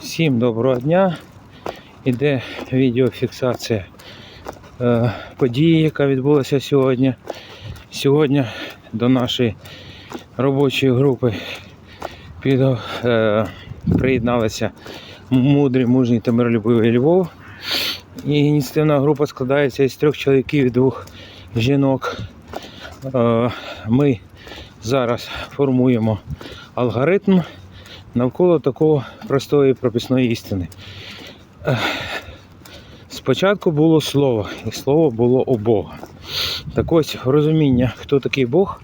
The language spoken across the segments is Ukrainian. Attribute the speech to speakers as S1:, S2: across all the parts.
S1: Всім доброго дня. Іде відеофіксація е, події, яка відбулася сьогодні. Сьогодні до нашої робочої групи під, е, приєдналися мудрі, мужні та миролюбивий Львов. І ініціативна група складається із трьох чоловіків і двох жінок. Е, ми зараз формуємо алгоритм навколо такого простої прописної істини. Спочатку було слово, і слово було у Бога. Так ось розуміння, хто такий Бог,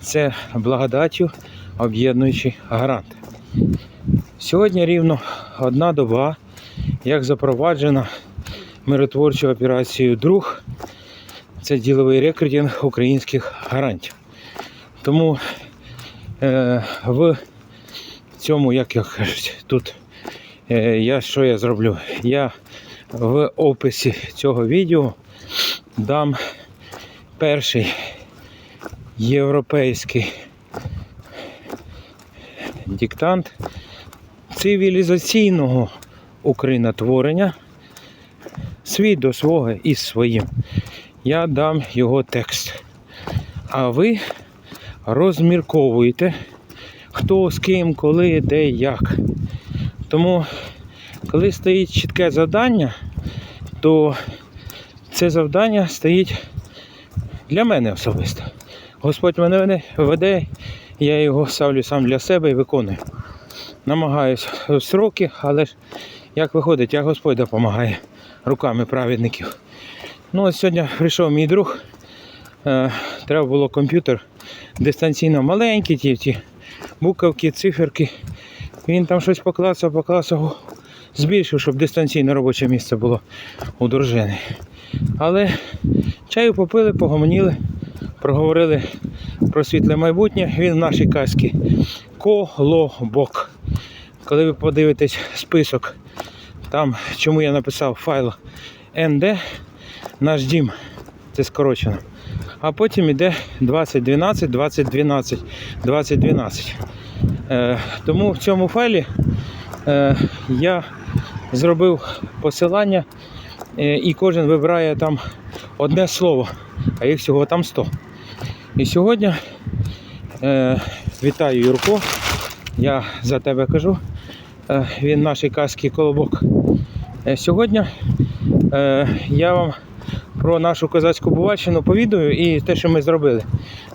S1: це благодаттю об'єднуючий гарант. Сьогодні рівно одна доба, як запроваджена миротворчою операцією Друг. Це діловий рекрутинг українських гарантів. Тому е, в цьому, як я кажуть, тут е, я що я зроблю? Я в описі цього відео дам перший європейський диктант цивілізаційного українотворення свій до свого із своїм. Я дам його текст. А ви розмірковуєте, хто з ким, коли, де, як. Тому, коли стоїть чітке завдання, то це завдання стоїть для мене особисто. Господь мене веде, я його ставлю сам для себе і виконую. Намагаюсь в сроки, але ж як виходить, як Господь допомагає руками праведників. Ну, ось сьогодні прийшов мій друг. Е, треба було комп'ютер дистанційно маленький, ті, ті буковки, циферки. Він там щось поклацав, поклацав, збільшив, щоб дистанційне робоче місце було у дружини. Але чаю попили, погомоніли, проговорили про світле майбутнє. Він в нашій казці колобок. Коли ви подивитесь список, там чому я написав файл ND, наш дім, це скорочено. А потім іде 2012, 2012, 2012. Е, тому в цьому файлі е, я зробив посилання, е, і кожен вибирає там одне слово, а їх всього там 100. І сьогодні е, вітаю Юрко. Я за тебе кажу. Е, він нашій казки колобок. Е, сьогодні е, я вам про нашу козацьку бувальщину повідаю і те, що ми зробили.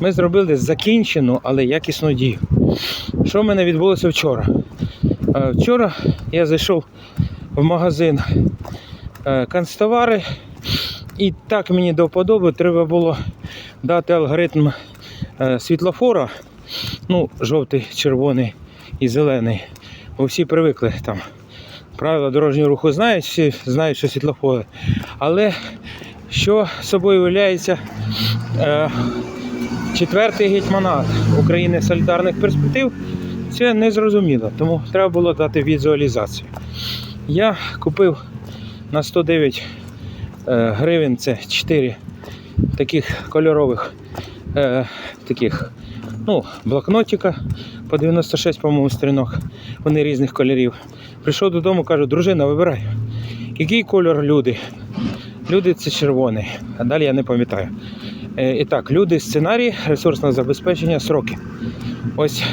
S1: Ми зробили закінчену, але якісну дію. Що в мене відбулося вчора? Е, Вчора я зайшов в магазин е, канцтовари, і так мені до вподоби треба було дати алгоритм е, світлофора, ну, жовтий, червоний і зелений. Бо всі привикли там. Правила дорожнього руху знають, всі знають, що світлофори. Але що собою являється е, четвертий гетьманат України солідарних перспектив, це не зрозуміло, тому треба було дати візуалізацію. Я купив на 109 е, гривень це 4 таких кольорових е, таких ну, блокнотика по 96, по-моєму, сторінок. Вони різних кольорів. Прийшов додому, кажу, дружина, вибирай. Який кольор люди? Люди це червоний, а далі я не пам'ятаю. Е, І так, люди, сценарій, ресурсне забезпечення, сроки. Ось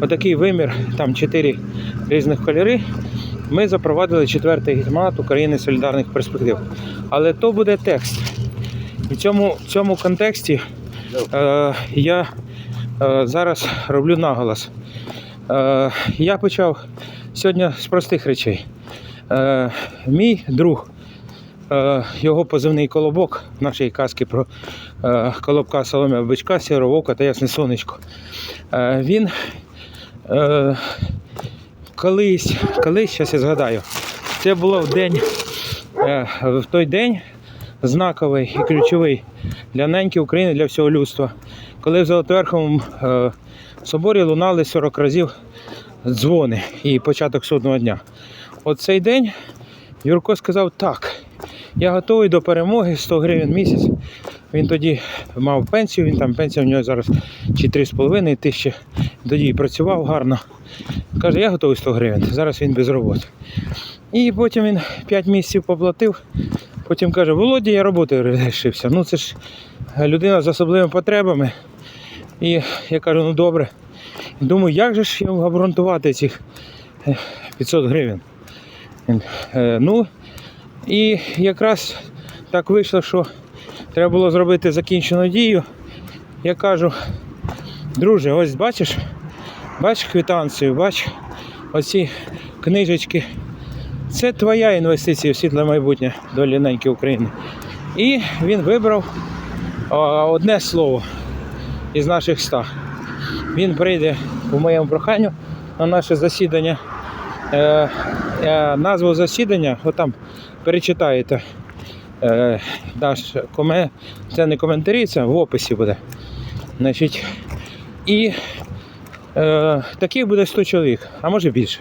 S1: отакий вимір, там чотири різних кольори. Ми запровадили четвертий гетьманат України солідарних перспектив. Але то буде текст. І в цьому, в цьому контексті е, я е, зараз роблю наголос. Е, я почав сьогодні з простих речей. Е, мій друг, е, його позивний колобок нашої казки про е, колобка Солом'я Бичка, Сіро Вовка та Ясне Сонечко. Е, він е, колись, колись, зараз я згадаю, це було в день, е, в той день знаковий і ключовий для неньки України, для всього людства, коли в Золотоверховому е, соборі лунали 40 разів дзвони і початок судного дня. От цей день Юрко сказав так. Я готовий до перемоги 100 гривень місяць. Він тоді мав пенсію, він там пенсія в нього зараз чи 3,5 тисячі тоді працював гарно. Каже, я готовий 100 гривень. Зараз він без роботи. І потім він 5 місяців поплатив. Потім каже, Володя, я роботи лишився. Ну це ж людина з особливими потребами. І я кажу, ну добре. Думаю, як же ж йому обґрунтувати цих е, 500 гривень. Е, Ну, і якраз так вийшло, що треба було зробити закінчену дію. Я кажу, друже, ось бачиш, бачиш квитанцію, бач оці книжечки. Це твоя інвестиція в світле майбутнє долі неньки України. І він вибрав одне слово із наших ста. Він прийде по моєму проханню на наше засідання. Е, е, назву засідання, отам перечитаєте. Е, наш коме... Це не коментарі, це в описі буде. Значить, і е, таких буде 100 чоловік, а може більше.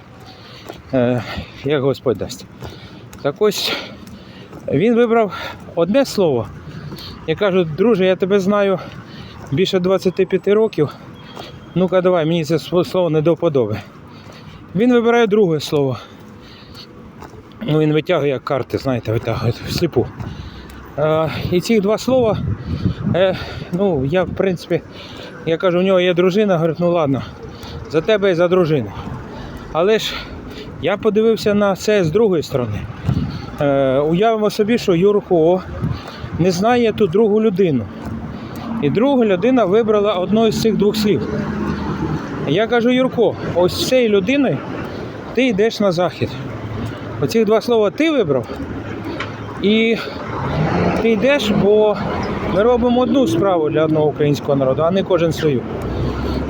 S1: Е, як Господь дасть. Так ось він вибрав одне слово. Я кажу, друже, я тебе знаю більше 25 років. Ну-ка давай, мені це слово не до вподоби. Він вибирає друге слово. Ну, він витягує як карти, знаєте, витягує всліпу. Е, і ці два слова, е, ну, я в принципі, я кажу, у нього є дружина, говорить, ну ладно, за тебе і за дружину. Але ж я подивився на це з другої сторони. Е, уявимо собі, що Юрко не знає ту другу людину. І друга людина вибрала одну із цих двох слів. Я кажу, Юрко, ось з цією людиною ти йдеш на захід. Оці два слова ти вибрав. І ти йдеш, бо ми робимо одну справу для одного українського народу, а не кожен свою.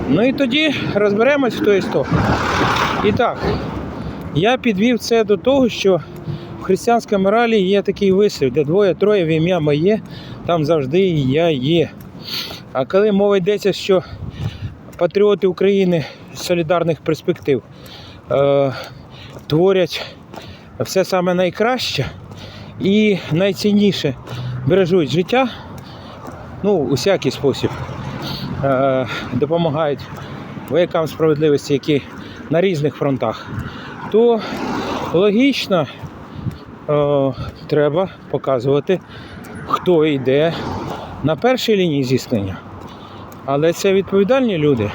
S1: Ну і тоді розберемось, хто є хто. І так, я підвів це до того, що в християнській моралі є такий вислів, де двоє-троє в ім'я моє, там завжди я є. А коли мова йдеться, що патріоти України солідарних перспектив е, творять все саме найкраще і найцінніше бережуть життя, ну, у всякий спосіб е, допомагають воякам справедливості, які на різних фронтах, то логічно е, треба показувати, хто йде на першій лінії зіткнення. Але це відповідальні люди.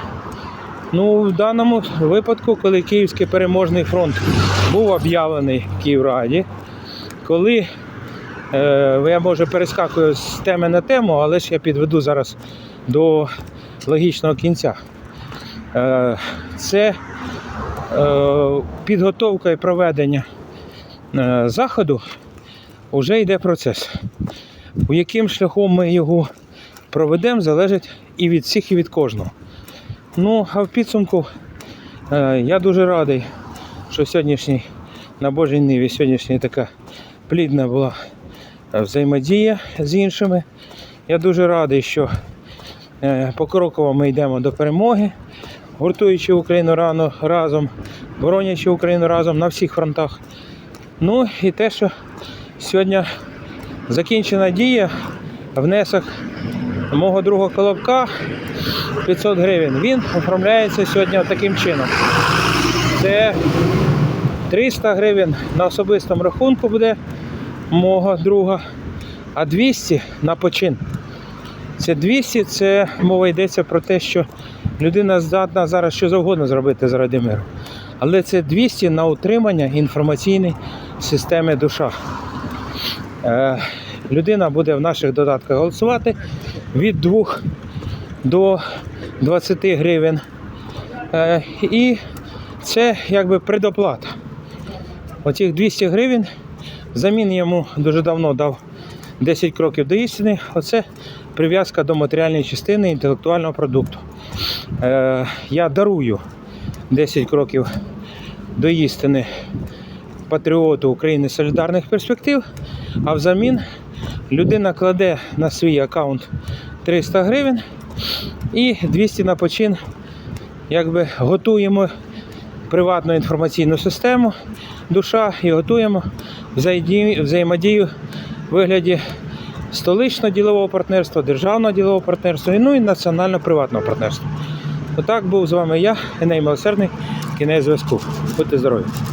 S1: Ну, в даному випадку, коли Київський переможний фронт був об'явлений в Київраді, коли е, я може перескакую з теми на тему, але ж я підведу зараз до логічного кінця. Е, це е, підготовка і проведення е, заходу вже йде процес. У яким шляхом ми його проведемо, залежить і від всіх, і від кожного. Ну, а в підсумку е, я дуже радий, що сьогоднішній на Божій Ниві, сьогоднішня така плідна була е, взаємодія з іншими. Я дуже радий, що е, покроково ми йдемо до перемоги, гуртуючи Україну рано разом, боронячи Україну разом на всіх фронтах. Ну і те, що сьогодні закінчена дія, внесок мого другого колобка 500 гривень. Він оформляється сьогодні таким чином. Це 300 гривень на особистому рахунку буде мого друга, а 200 на почин. Це 200, це мова йдеться про те, що людина здатна зараз що завгодно зробити заради миру. Але це 200 на утримання інформаційної системи душа. Е, людина буде в наших додатках голосувати від 2 до 20 гривень. Е, і це якби предоплата. Оцих 200 гривень замін йому дуже давно дав 10 кроків до істини. Оце прив'язка до матеріальної частини інтелектуального продукту. Е, я дарую 10 кроків до істини патріоту України солідарних перспектив, а взамін людина кладе на свій аккаунт 300 гривень і 200 на почин. Якби готуємо приватну інформаційну систему, душа і готуємо взаємодію- в вигляді столичного ділового партнерства, державного ділового партнерства, ну і національно-приватного партнерства. Отак був з вами я, Еней Милосердний, кінець зв'язку. Будьте здорові!